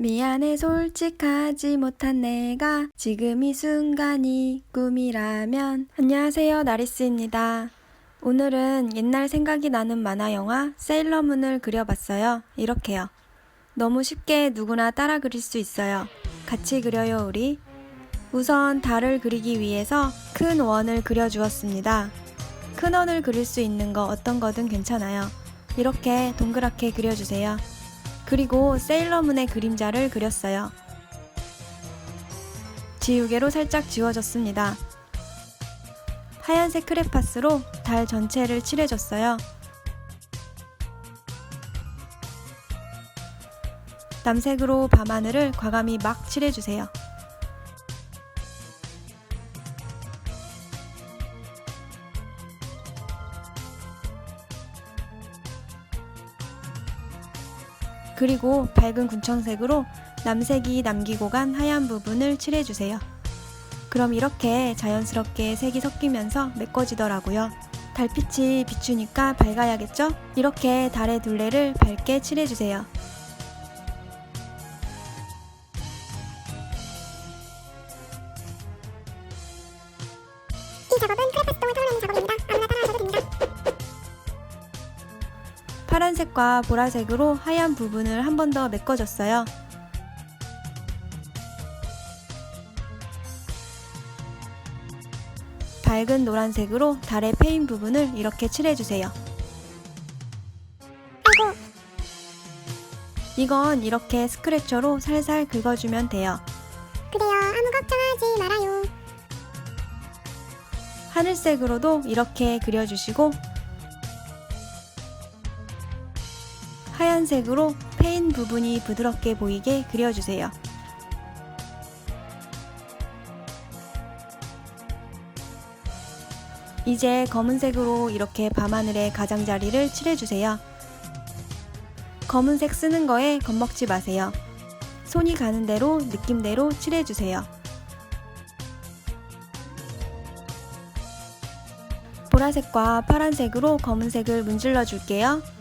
미안해 솔직하지 못한 내가 지금 이 순간이 꿈이라면 안녕하세요 나리스입니다. 오늘은 옛날 생각이 나는 만화 영화 세일러문을 그려봤어요. 이렇게요. 너무 쉽게 누구나 따라 그릴 수 있어요. 같이 그려요 우리. 우선 달을 그리기 위해서 큰 원을 그려주었습니다. 큰 원을 그릴 수 있는 거 어떤 거든 괜찮아요. 이렇게 동그랗게 그려주세요. 그리고 세일러문의 그림자를 그렸어요. 지우개로 살짝 지워줬습니다. 하얀색 크레파스로 달 전체를 칠해줬어요. 남색으로 밤하늘을 과감히 막 칠해주세요. 그리고 밝은 군청색으로 남색이 남기고 간 하얀 부분을 칠해주세요. 그럼 이렇게 자연스럽게 색이 섞이면서 메꿔지더라고요. 달빛이 비추니까 밝아야겠죠? 이렇게 달의 둘레를 밝게 칠해주세요. 이 작업은 크레파스 파란색과 보라색으로 하얀 부분을 한 번 더 메꿔줬어요. 밝은 노란색으로 달의 페인 부분을 이렇게 칠해주세요. 이건 이렇게 스크래쳐로 살살 긁어주면 돼요. 그래요. 아무 걱정하지 말아요. 하늘색으로도 이렇게 그려주시고 하얀색으로 페인 부분이 부드럽게 보이게 그려주세요. 이제 검은색으로 이렇게 밤하늘의 가장자리를 칠해주세요. 검은색 쓰는 거에 겁먹지 마세요. 손이 가는 대로 느낌대로 칠해주세요. 보라색과 파란색으로 검은색을 문질러 줄게요.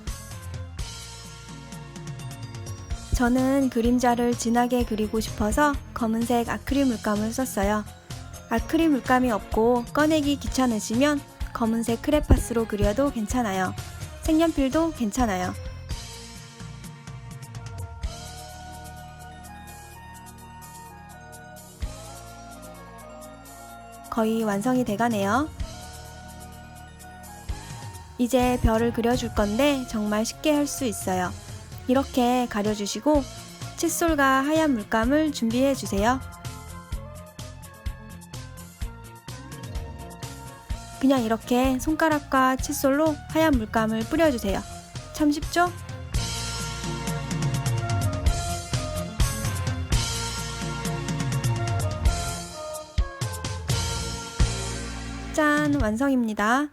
저는 그림자를 진하게 그리고 싶어서 검은색 아크릴 물감을 썼어요. 아크릴 물감이 없고 꺼내기 귀찮으시면 검은색 크레파스로 그려도 괜찮아요. 색연필도 괜찮아요. 거의 완성이 돼가네요. 이제 별을 그려줄 건데 정말 쉽게 할 수 있어요. 이렇게 가려주시고 칫솔과 하얀 물감을 준비해 주세요. 그냥 이렇게 손가락과 칫솔로 하얀 물감을 뿌려주세요. 참 쉽죠? 짠! 완성입니다.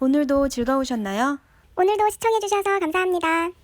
오늘도 즐거우셨나요? 오늘도 시청해주셔서 감사합니다.